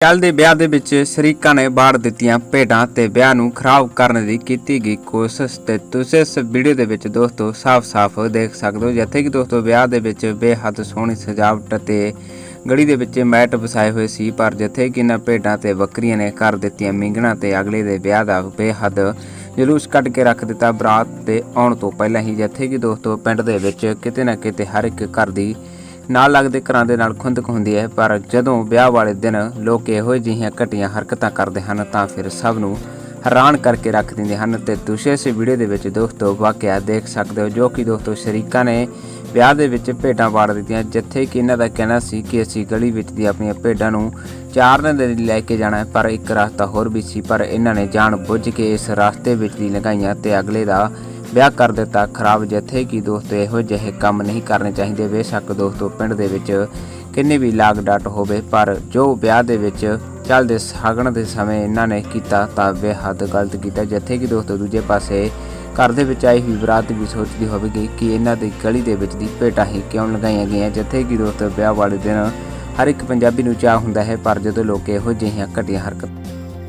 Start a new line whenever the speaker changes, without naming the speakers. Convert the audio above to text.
ਕੱਲ ਦੇ ਵਿਆਹ ਦੇ ਵਿੱਚ ਸ਼ਰੀਕਾਂ ਨੇ ਬਾੜ ਦਿੱਤੀਆਂ ਭੇਡਾਂ ਤੇ ਵਿਆਹ ਨੂੰ ਖਰਾਬ ਕਰਨ ਦੀ ਕੀਤੀ ਗਈ ਕੋਸ਼ਿਸ਼ ਤੇ ਤੁਸੀਂ ਇਸ ਵੀਡੀਓ ਦੇ ਵਿੱਚ ਦੋਸਤੋ ਸਾਫ਼-ਸਾਫ਼ ਦੇਖ ਸਕਦੇ ਹੋ, ਜਿੱਥੇ ਕਿ ਦੋਸਤੋ ਵਿਆਹ ਦੇ ਵਿੱਚ ਬੇਹੱਦ ਸੋਹਣੀ ਸਜਾਵਟ ਤੇ ਗੜੀ ਦੇ ਵਿੱਚ ਮੈਟ ਵਸਾਏ ਹੋਏ ਸੀ, ਪਰ ਜਿੱਥੇ ਕਿ ਇਹਨਾਂ ਭੇਡਾਂ ਤੇ ਬੱਕਰੀਆਂ ਨੇ ਕਰ ਦਿੱਤੀਆਂ ਮਿੰਗਣਾ ਤੇ ਅਗਲੇ ਦੇ ਵਿਆਹ ਦਾ ਬੇਹੱਦ ਜਲੂਸ ਕੱਢ ਕੇ ਰੱਖ ਦਿੱਤਾ ਬਰਾਤ ਤੇ ਆਉਣ ਤੋਂ ਪਹਿਲਾਂ ਹੀ, ਜਿੱਥੇ ਕਿ ਦੋਸਤੋ ਪਿੰਡ ਦੇ ਵਿੱਚ ਕਿਤੇ ਨਾ ਕਿਤੇ ਹਰ ਇੱਕ ਘਰ ਦੀ ਨਾਲ ਲੱਗਦੇ ਘਰਾਂ ਦੇ ਨਾਲ ਖੁੰਦਕ ਹੁੰਦੀ ਹੈ, ਪਰ ਜਦੋਂ ਵਿਆਹ ਵਾਲੇ ਦਿਨ ਲੋਕ ਇਹੋ ਜਿਹੀਆਂ ਘਟੀਆਂ ਹਰਕਤਾਂ ਕਰਦੇ ਹਨ, ਤਾਂ ਫਿਰ ਸਭ ਨੂੰ ਹੈਰਾਨ ਕਰਕੇ ਰੱਖ ਦਿੰਦੇ ਹਨ। ਤੇ ਤੁਸੀਂ ਇਸ ਵੀਡੀਓ ਦੇ ਵਿੱਚ ਦੋਸਤੋ ਵਾਕਿਆ ਦੇਖ ਸਕਦੇ ਹੋ, ਜੋ ਕਿ ਦੋਸਤੋ ਸ਼ਰੀਕਾਂ ਨੇ ਵਿਆਹ ਦੇ ਵਿੱਚ ਭੇਡਾਂ ਵਾੜ ਦਿੱਤੀਆਂ। ਜਿੱਥੇ ਕਿ ਇਹਨਾਂ ਦਾ ਕਹਿਣਾ ਸੀ ਕਿ ਅਸੀਂ ਗਲੀ ਵਿੱਚ ਦੀ ਆਪਣੀਆਂ ਭੇਡਾਂ ਨੂੰ ਚਾਰਨ ਦੇ ਲਈ ਲੈ ਕੇ ਜਾਣਾ ਹੈ, ਪਰ ਇੱਕ ਰਸਤਾ ਹੋਰ ਵੀ ਸੀ, ਪਰ ਇਹਨਾਂ ਨੇ ਜਾਣ ਬੁੱਝ ਕੇ ਇਸ ਰਸਤੇ ਵਿੱਚ ਦੀ ਲਗਾਈਆਂ ਤੇ ਅਗਲੇ ਦਾ ਵਿਆਹ ਕਰ ਦਿੱਤਾ। ਖਰਾਬ ਜਿੱਥੇ ਕਿ ਦੋਸਤੋ, ਇਹੋ ਜਿਹੇ ਕੰਮ ਨਹੀਂ ਕਰਨੇ ਚਾਹੀਦੇ। ਬੇਸ਼ੱਕ ਦੋਸਤੋ ਪਿੰਡ ਦੇ ਵਿੱਚ ਕਿੰਨੇ ਵੀ ਲਾਗ ਡਾਟ ਹੋਵੇ, ਪਰ ਜੋ ਵਿਆਹ ਦੇ ਵਿੱਚ ਚੱਲਦੇ ਸਾਗਣ ਦੇ ਸਮੇਂ ਇਹਨਾਂ ਨੇ ਕੀਤਾ ਤਾਂ ਬੇਹੱਦ ਗਲਤ ਕੀਤਾ। ਜਿੱਥੇ ਕਿ ਦੋਸਤੋ ਦੂਜੇ ਪਾਸੇ ਘਰ ਦੇ ਵਿੱਚ ਆਈ ਹੋਈ ਬਰਾਤ ਵੀ ਸੋਚਦੀ ਹੋਵੇਗੀ ਕਿ ਇਹਨਾਂ ਦੀ ਗਲੀ ਦੇ ਵਿੱਚ ਦੀ ਭੇਟਾਂ ਹੀ ਕਿਉਂ ਲਗਾਈਆਂ ਗਈਆਂ। ਜਿੱਥੇ ਕਿ ਦੋਸਤੋ ਵਿਆਹ ਵਾਲੇ ਦਿਨ ਹਰ ਇੱਕ ਪੰਜਾਬੀ ਨੂੰ ਚਾਹ ਹੁੰਦਾ ਹੈ, ਪਰ ਜਦੋਂ ਲੋਕ ਇਹੋ ਜਿਹੀਆਂ ਘਟੀਆਂ ਹਰਕਤਾਂ